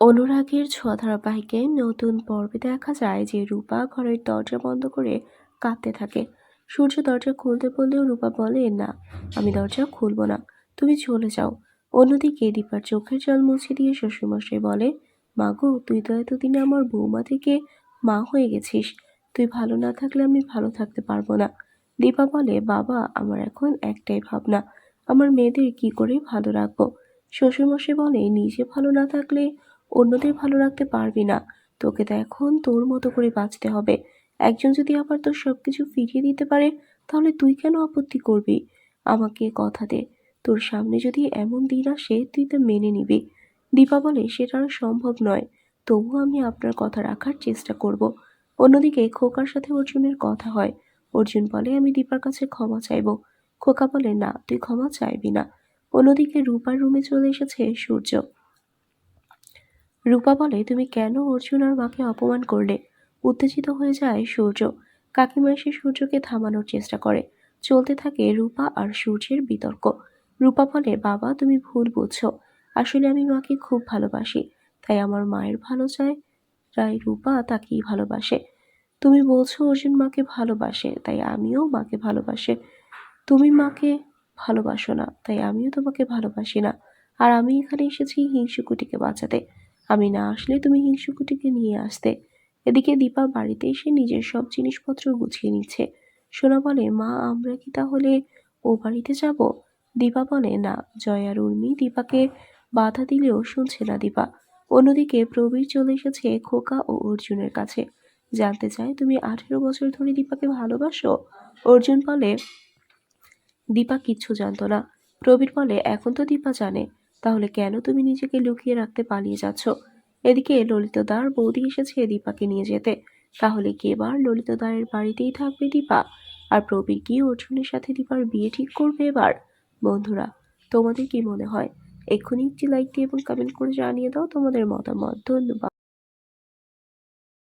অনুরাগের ছোঁয়া ধারাবাহিকে নতুন পর্বে দেখা যায় যে রূপা ঘরের দরজা বন্ধ করে কাঁদতে থাকে। সূর্য দরজা খুলতে বললেও রূপা বলে, না, আমি দরজা খুলবো না, তুমি চলে যাও। অন্যদিকে দীপার চোখের জল মুছে দিয়ে শ্বশুরমশাই বলে, মা গো, তুই তো এতদিনে আমার বৌমা থেকে মা হয়ে গেছিস। তুই ভালো না থাকলে আমি ভালো থাকতে পারব না। দীপা বলে, বাবা, আমার এখন একটাই ভাবনা, আমার মেয়েদের কি করে ভালো রাখব? শ্বশুরমশাই বলে, নিজে ভালো না থাকলে অন্যদের ভালো রাখতে পারবি না। তোকে তো এখন তোর মতো করে বাঁচতে হবে। একজন যদি আবার তোর সব কিছু ফিরিয়ে দিতে পারে, তাহলে তুই কেন আপত্তি করবি? আমাকে কথা দে। তোর সামনে যদি এমন দিন আসে, তুই তো মেনে নিবি। দীপা বলে, সেটা আর সম্ভব নয়। তবুও আমি আপনার কথা রাখার চেষ্টা করব। অন্যদিকে খোকার সাথে অর্জুনের কথা হয়। অর্জুন বলে, আমি দীপার কাছে ক্ষমা চাইব। খোকা বলে, না, তুই ক্ষমা চাইবি না। অন্যদিকে রূপার রুমে চলে এসেছে সূর্য। রূপা বলে, তুমি কেন অর্জুন আর মাকে অপমান করলে? উত্তেজিত হয়ে যায় সূর্য। কাকিমা এসে সূর্যকে থামানোর চেষ্টা করে। চলতে থাকে রূপা আর সূর্যের বিতর্ক। রূপা বলে, বাবা, তুমি ভুল বুঝছ। আসলে আমি মাকে খুব ভালোবাসি, তাই আমার মায়ের ভালো চায়, তাই রূপা তাকেই ভালোবাসে। তুমি বলছো অর্জুন মাকে ভালোবাসে, তাই আমিও মাকে ভালোবাসে। তুমি মাকে ভালোবাসো না, তাই আমিও তোমাকে ভালোবাসি না। আর আমি এখানে এসেছি হিংসুকুটিকে বাঁচাতে। আমি না আসলে তুমি হিংসুকুটিকে নিয়ে আসতে। এদিকে দীপা বাড়িতে এসে নিজের সব জিনিসপত্র গুছিয়ে নিচ্ছে। সোনা বলে, মা, আমরা কি তাহলে ও বাড়িতে যাব? দীপা বলে, না, জয় আর উর্মি দীপাকে বাধা দিলেও শুনছে না দীপা। অন্যদিকে প্রবীর চলে এসেছে খোকা ও অর্জুনের কাছে। জানতে চায়, তুমি আঠেরো বছর ধরে দীপাকে ভালোবাসো? অর্জুন বলে, দীপা কিচ্ছু জানতো না। প্রবীর বলে, এখন তো দীপা জানে। তাহলে কেন তুমি নিজেকে লুকিয়ে রাখতে পালিয়ে যাচ্ছ? এদিকে ললিতদার বৌদি এসেছে দীপাকে নিয়ে যেতে। তাহলে কি এবার ললিতদারের বাড়িতেই থাকবে দীপা? আর প্রবীর কি অর্জুনের সাথে দীপার বিয়ে ঠিক করবে এবার? বন্ধুরা, তোমাদের কি মনে হয়? এক্ষুনি একটি লাইক দিয়ে এবং কমেন্ট করে জানিয়ে দাও তোমাদের মতামত। ধন্যবাদ।